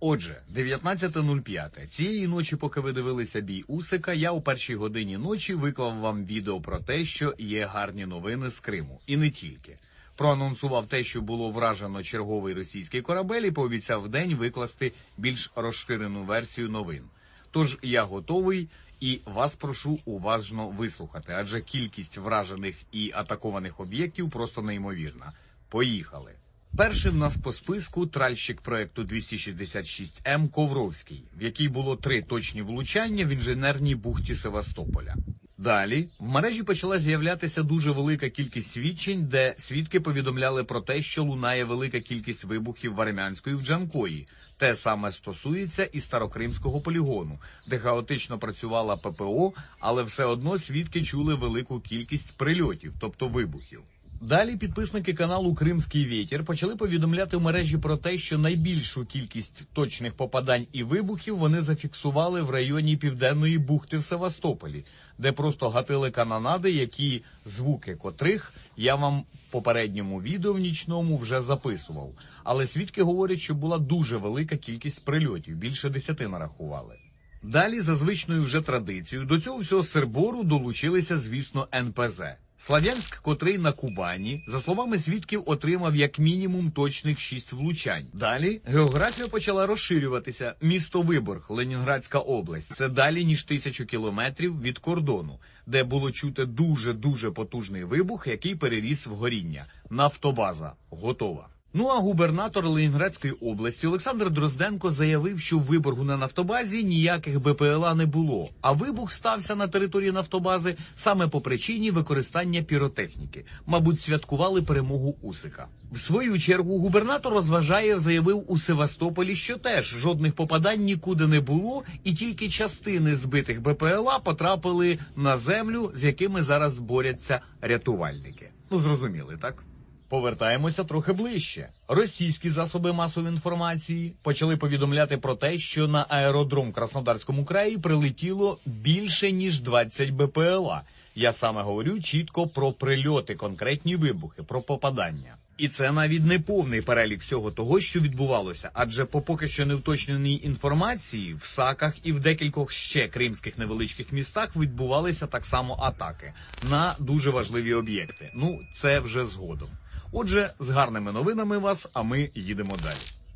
Отже, 19.05. Цієї ночі, поки ви дивилися бій Усика, я у першій годині ночі виклав вам відео про те, що є гарні новини з Криму, і не тільки. Проанонсував те, що було вражено черговий російський корабель, і пообіцяв вдень викласти більш розширену версію новин. Тож я готовий і вас прошу уважно вислухати, адже кількість вражених і атакованих об'єктів просто неймовірна. Поїхали. Перший в нас по списку тральщик проекту 266М Ковровський, в якій було три точні влучання в інженерній бухті Севастополя. Далі в мережі почала з'являтися дуже велика кількість свідчень, де свідки повідомляли про те, що лунає велика кількість вибухів в Армянську і в Джанкої. Те саме стосується і старокримського полігону, де хаотично працювала ППО, але все одно свідки чули велику кількість прильотів, тобто вибухів. Далі підписники каналу Кримський Вітер почали повідомляти в мережі про те, що найбільшу кількість точних попадань і вибухів вони зафіксували в районі Південної бухти в Севастополі, де просто гатили канонади, які звуки котрих я вам в попередньому відео в нічному вже записував. Але свідки говорять, що була дуже велика кількість прильотів, більше десяти нарахували. Далі, за звичною вже традицією, до цього всього сербору долучилися, звісно, НПЗ. Слав'янськ, котрий на Кубані, за словами свідків, отримав як мінімум точних шість влучань. Далі географія почала розширюватися. Місто Виборг, Ленінградська область. Це далі ніж тисячу кілометрів від кордону, де було чути дуже дуже потужний вибух, який переріс в горіння. Нафтобаза готова. Ну а губернатор Ленінградської області Олександр Дрозденко заявив, що в Виборгу на нафтобазі ніяких БПЛА не було. А вибух стався на території нафтобази саме по причині використання піротехніки. Мабуть, святкували перемогу Усика. В свою чергу губернатор розважає заявив у Севастополі, що теж жодних попадань нікуди не було, і тільки частини збитих БПЛА потрапили на землю, з якими зараз борються рятувальники. Ну зрозуміли, так? Повертаємося трохи ближче. Російські засоби масової інформації почали повідомляти про те, що на аеродром Краснодарському краї прилетіло більше ніж 20 БПЛА. Я саме говорю чітко про прильоти, конкретні вибухи, про попадання. І це навіть не повний перелік всього того, що відбувалося, адже по поки що не невточненій інформації в Саках і в декількох ще кримських невеличких містах відбувалися так само атаки на дуже важливі об'єкти. Ну це вже згодом. Отже, з гарними новинами вас, а ми їдемо далі.